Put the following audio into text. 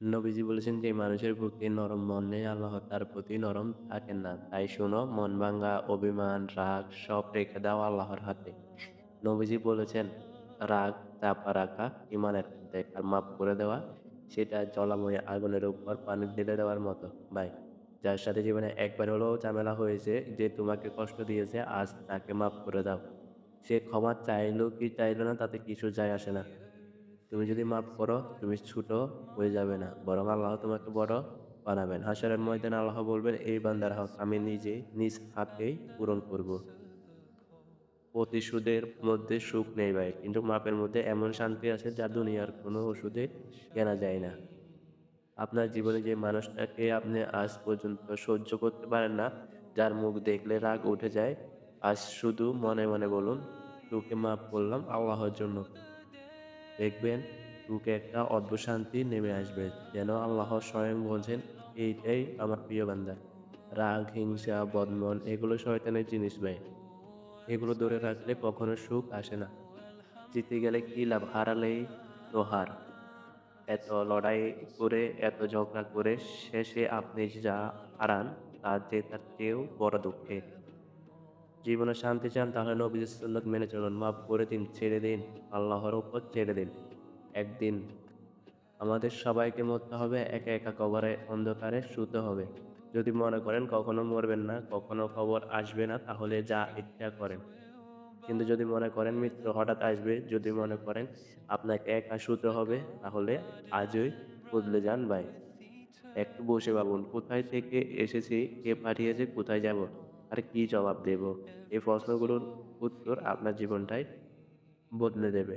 নবীজি বলেছেন যে, মানুষের বুকে নরম মন নেই আল্লাহ তার প্রতি নরম থাকেন না। তাই শোনো, মন ভাঙ্গা, অভিমান, রাগ সব রেখে দাও আল্লাহর হাতে। নবীজি বলেছেন, রাগ চাপা রাখা ইমানের অর্ধেক আর মাফ করে দেওয়া, সেটা জলাময় আগুনের উপর পানি ঢেলে দেওয়ার মতো। ভাই, যার সাথে জীবনে একবার হলেও ঝামেলা হয়েছে যে, তোমাকে কষ্ট দিয়েছে, আজ তাকে মাফ করে দাও। সে ক্ষমা চাইলো কি চাইলো না, তাতে কিছু যায় আসে না। তুমি যদি মাফ করো, তুমি ছোট হয়ে যাবে না। বরং আল্লাহ তোমাকে বড় বানাবেন। হাসারের ময়দান আল্লাহ বলবেন, এই বান্দার হক, আমি নিজে নিজ হাতেই পূরণ করব। প্রতিশোধের মধ্যে সুখ নেই ভাই। কিন্তু মাপের মধ্যে এমন শান্তি আছে যা দুনিয়ার কোনো ওষুধে কেনা যায় না। আপনার জীবনে যে মানুষটাকে আপনি আজ পর্যন্ত সহ্য করতে পারেন না, যার মুখ দেখলে রাগ উঠে যায়, আজ শুধু মনে মনে বলুন, তোকে মাফ করলাম আল্লাহর জন্য। দেখবেন বুকে একটা অদ্ভুত শান্তি নেমে আসবে, যেন আল্লাহ স্বয়ং বলছেন, এইটাই আমার প্রিয় বান্দা। রাগ, হিংসা, বদমন, এগুলো শয়তানের জিনিস ভাই। এগুলো ধরে রাখলে কখনো সুখ আসে না। জিতে গেলে কি লাভ? হারালেই তো হার। এত লড়াই করে, এত ঝগড়া করে শেষে আপনি যা হারান তার যে তার চেয়েও বড় দুঃখের জীবনে শান্তি চান, তাহলে নবীজ সুন্নত মেনে চলুন। মাফ করে দিন, ছেড়ে দিন, আল্লাহর ওপর ছেড়ে দিন। একদিন আমাদের সবাইকে মরতে হবে, একা একা কবরে অন্ধকারে শুতে হবে। যদি মনে করেন কখনো মরবেন না, কখনো খবর আসবে না, তাহলে যা ইচ্ছা করেন। কিন্তু যদি মনে করেন মৃত্যু হঠাৎ আসবে, যদি মনে করেন আপনাকে একা শুতে হবে, তাহলে আজই বদলে যান ভাই। একটু বসে ভাবুন, কোথায় থেকে এসেছি, কে পাঠিয়েছে, কোথায় যাব? আর কি জবাব দেব? এই প্রশ্নগুলোর উত্তর আপনার জীবনটাই বদলে দেবে।